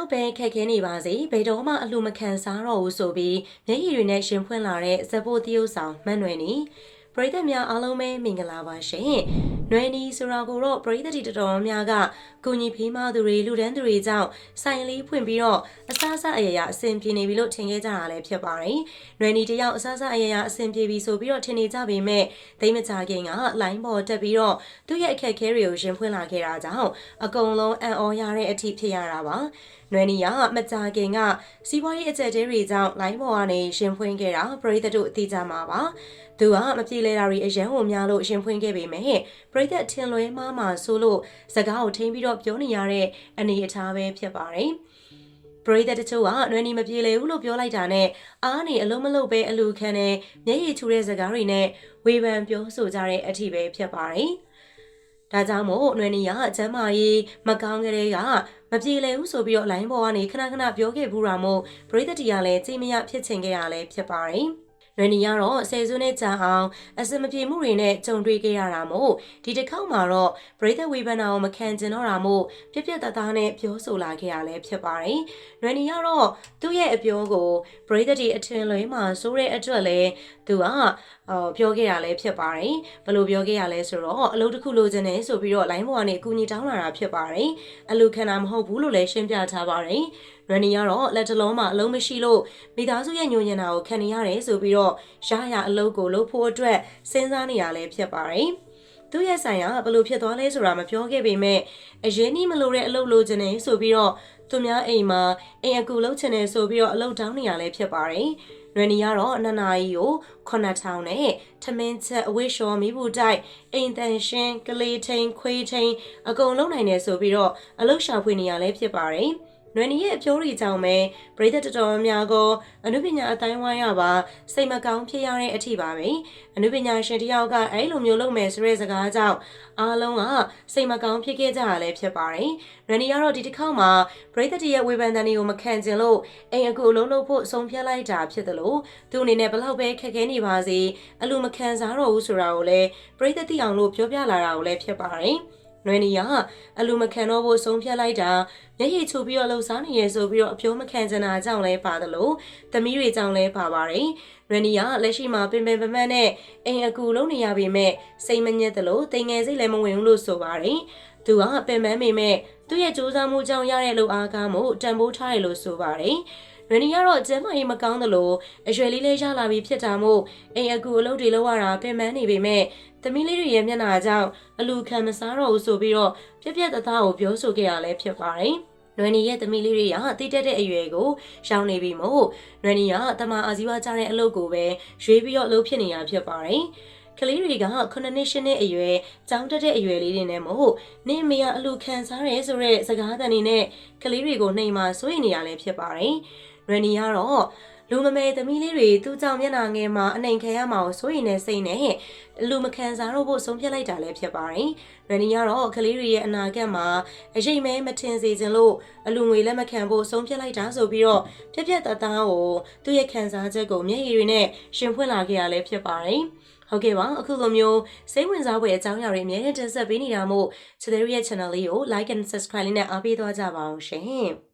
လောက်ပဲခက်ခဲနေပါစေဘယ်တော့မှအလှမခံစားတော့ဘူးဆိုပြီးမျက်ရည်တွေနဲ့ရှင်ဖွင့်လာတဲ့ဇဘိုတရုပ်ဆောင်မှန်ွယ်နီပရိသတ်များအားလုံးပဲမင်္ဂလာပါရှင်။ နွယ်နီဆိုတာကိုတော့ပရိသတ်တီတော်တော်များကကိုညီဖေးမသူတွေလူဒန်းသူတွေကြောင့်ဆိုင်လေးဖွင့်ပြီးတော့အစားအစာအရရအဆင်ပြေနေပြီလို့ထင်ခဲ့ကြတာလည်းဖြစ်ပါတယ်။နွယ်နီတယောက်အစားအစာအရရအဆင်ပြေပြီဆိုပြီးတော့ထင်နေကြပေမဲ့ဒိမကြခင်ကလိုင်းပေါ်တက်ပြီးတော့သူ့ရဲ့အခက်အခဲတွေကိုရှင်ဖွင့်လာခဲ့တာကြောင့်အကုန်လုံးအံ့ဩရတဲ့အထိဖြစ်ရတာပါ။နွယ်နီကမကြခင်ကစီးပွားရေးအကျက်တဲတွေကြောင့်လိုင်းပေါ်ကနေရှင်ဖွင့်ခဲ့တာပရိသတ်တို့အသိကြမှာပါ။သူကမပြေလဲတာတွေအရန်ကိုများလို့ရှင်ဖွင့်ခဲ့ပေမဲ့ပရိသတ်ထင်လွဲမှားမှာဆိုလို့စကားကိုထိန်းပြီးတော့ပြောနေရတဲ့အနေအထားပဲဖြစ်ပါတယ်ပရိသတ်တချို့ကနွယ်နီမပြေလေဘူးလို့ပြောလိုက်တာနဲ့အားနေအလုံးမလုံးပဲအလူခံနဲ့မျက်ရည်ချူတဲ့စကားတွေနဲ့ဝေဖန်ပြောဆိုကြတဲ့အထိပဲဖြစ်ပါတယ်။ဒါကြောင့်မို့နွယ်နီကအကျမ်းမာရေးမကောင်းကလေးကမပြေလည်ဘူးဆိုပြီးတော့လိုင်းပေါ်ကနေခဏခဏပြောခဲ့ဘူးတာမို့ပရိသတ်တီကလည်းကြည်မရဖြစ်ချင်ခဲ့ရလဲဖြစ်ပါတယ်။ လွယ်နီကတော့ဆယ်စုနှစ်ကြာအောင်အစမပြေမှုတွေနဲ့ကြုံတွေ့ခဲ့ရတာမို့ဒီတစ်ခေါက်မှာတော့ပရိသတ်ဝေဖန်တာကိုမခံကျင်တော့တာမို့ပြက်ပြက်သားသားနဲ့ပြောဆိုလာခဲ့ရလဲဖြစ်ပါတယ်။လွယ်နီကတော့သူ့ရဲ့အပြောကိုပရိသတ်တွေအထင်လွဲမှာစိုးတဲ့အတွက်လဲသူကအော် ပြောခဲ့ရလဲဖြစ်ပါတယ်။ဘယ်လိုပြောခဲ့ရလဲဆိုတော့အလုပ်တစ်ခုလိုချင်တယ်ဆိုပြီးတော့ line ပေါ်ကနေအကူအညီတောင်းလာတာဖြစ်ပါတယ်။အလူခံတာမဟုတ်ဘူးလို့လည်းရှင်းပြထားပါတယ်။ရန်နီကတော့လက်တလုံးမှာအလုံးမရှိလို့မိသားစုရဲ့ညဉ့်ညင်တာကိုခံနေရတယ်ဆိုပြီးတော့ရရအလုပ်ကိုလုပ်ဖို့အတွက်စဉ်းစားနေရလဲဖြစ်ပါတယ်။ သူ့ရဲ့ဆိုင်ကဘလို့ဖြစ်သွားလဲဆိုတာမပြောခဲ့ပေမဲ့အရင်နီးမလို့တဲ့အလုပ်လုပ်ချင်တယ်ဆိုပြီးတော့သူများအိမ်မှာအိမ်အကူလုပ်ချင်တယ်ဆိုပြီးတော့အလုပ်တောင်းနေရလဲဖြစ်ပါတယ်။လွယ်နီကတော့အနနာကြီးကို9000နဲ့ထမင်းချက်အဝိရှော်မိဘူးတိုက်အိမ်တန်ရှင်းကလေးထိန်ခွေးထိန်အကုန်လုံးနိုင်တယ်ဆိုပြီးတော့အလုပ်ရှာဖွေနေရလဲဖြစ်ပါတယ်။ နွယ်နီရဲ့အပြိုးတွေကြောင့်ပဲပရိသတ်တော်တော်များကအနုပညာအတိုင်းဝိုင်းရပါစိတ်မကောင်းဖြစ်ရတဲ့အထိပါပဲအနုပညာရှင်တယောက်ကအဲ့လိုမျိုးလုပ်မယ်ဆိုတဲ့စကားကြောင့်အားလုံးကစိတ်မကောင်းဖြစ်ခဲ့ကြရလဲဖြစ်ပါတယ်နွယ်နီကတော့ဒီတစ်ခေါက်မှာပရိသတ်ရဲ့ဝေဖန်တန်တွေကိုမခံကျင်လို့အိမ်အကူအလုံးလုပ်ဖို့ဆုံးဖြတ်လိုက်တာဖြစ်တယ်လို့သူအနေနဲ့ဘလောက်ပဲခက်ခဲနေပါစေအလိုမခံစားတော့ဘူးဆိုတာကိုလည်းပရိသတ်သိအောင်လို့ပြောပြလာတာကိုလည်းဖြစ်ပါတယ် နွေနီကအလူမခံတော့ဖို့ဆုံးဖြတ်လိုက်တာမျက်ရည်ချိုပြီးတော့လှုပ်ရှားနေရဆိုပြီးတော့အပြိုးမခံချင်တာကြောင့်လဲပါတယ်လို့သမီးတွေကြောင့်လဲပါပါတယ်နွေနီကလက်ရှိမှာပင်ပင်ပမတ်နဲ့အိမ်အကူလုံးနေရပေမဲ့စိတ်မညစ်သလိုတိမ်ငယ်စိတ်လည်းမဝင်ဘူးလို့ဆိုပါတယ်သူကပင်ပန်းပေမဲ့သူ့ရဲ့စူးစမ်းမှုကြောင့်ရတဲ့လုံအားကားမှုတန်ဖိုးထားတယ်လို့ဆိုပါတယ် ရန်နီကတော့ကျမ်းမာရေးမကောင်းသလိုအရွယ်လေးလေးရလာပြီးဖြစ်တာမို့အိမ်အကူအလုပ်တွေလုပ်ရတာပင်ပန်းနေပေမဲ့သမီးလေးတွေရဲ့မျက်နှာကြောင့်အလူခံမစားတော့ဘူးဆိုပြီးတော့ပြက်ပြက်သားသားကိုပြောဆိုခဲ့ရလဲဖြစ်ပါတယ်။နွယ်နီရဲ့သမီးလေးတွေကတိတက်တဲ့အရွယ်ကိုရှောင်းနေပြီမို့နွယ်နီကတမအာဇီဝကြတဲ့အလုပ်ကိုပဲရွေးပြီးတော့အလုပ်ဖြစ်နေရဖြစ်ပါတယ်။ကလေးတွေက9နှစ်ရှင်းတဲ့အရွယ်ကျောင်းတက်တဲ့အရွယ်လေးတွေနဲ့မို့နင့်မေကအလူခံစားရဲဆိုတဲ့စကားသံတွေနဲ့ကလေးတွေကိုနှိမ်မှာစိုးရိမ်နေရလဲဖြစ်ပါတယ်။ နွယ်နီကတော့လူမမဲသမီးလေးတွေသူ့ကြောင့်မျက်နှာငယ်မှာအနိုင်ခံရမှာကိုစိုးရိမ်နေစိတ်နဲ့လူမခံစားတော့ဖို့ဆုံးဖြတ်လိုက်တာလည်းဖြစ်ပါတယ်။ရန်နီကတော့ကလေးတွေရဲ့အနာဂတ်မှာအရေးမဲမထင်စေချင်လို့အလူငွေလက်မခံဖို့ဆုံးဖြတ်လိုက်တာဆိုပြီးတော့ပြက်ပြက်တသားကိုသူ့ရဲ့ခံစားချက်ကိုမျက်ရည်တွေနဲ့ရှင်ဖွင့်လာခဲ့ရလည်းဖြစ်ပါတယ်။ဟုတ်ကဲ့ပါအခုလိုမျိုးစိတ်ဝင်စားဖွယ်အကြောင်းအရာတွေအများကြီးတင်ဆက်ပေးနေတာမို့ချစ်တဲ့ရဲ့ channel လေးကို like and subscribe လေးနဲ့အားပေးသွားကြပါအောင်ရှင်။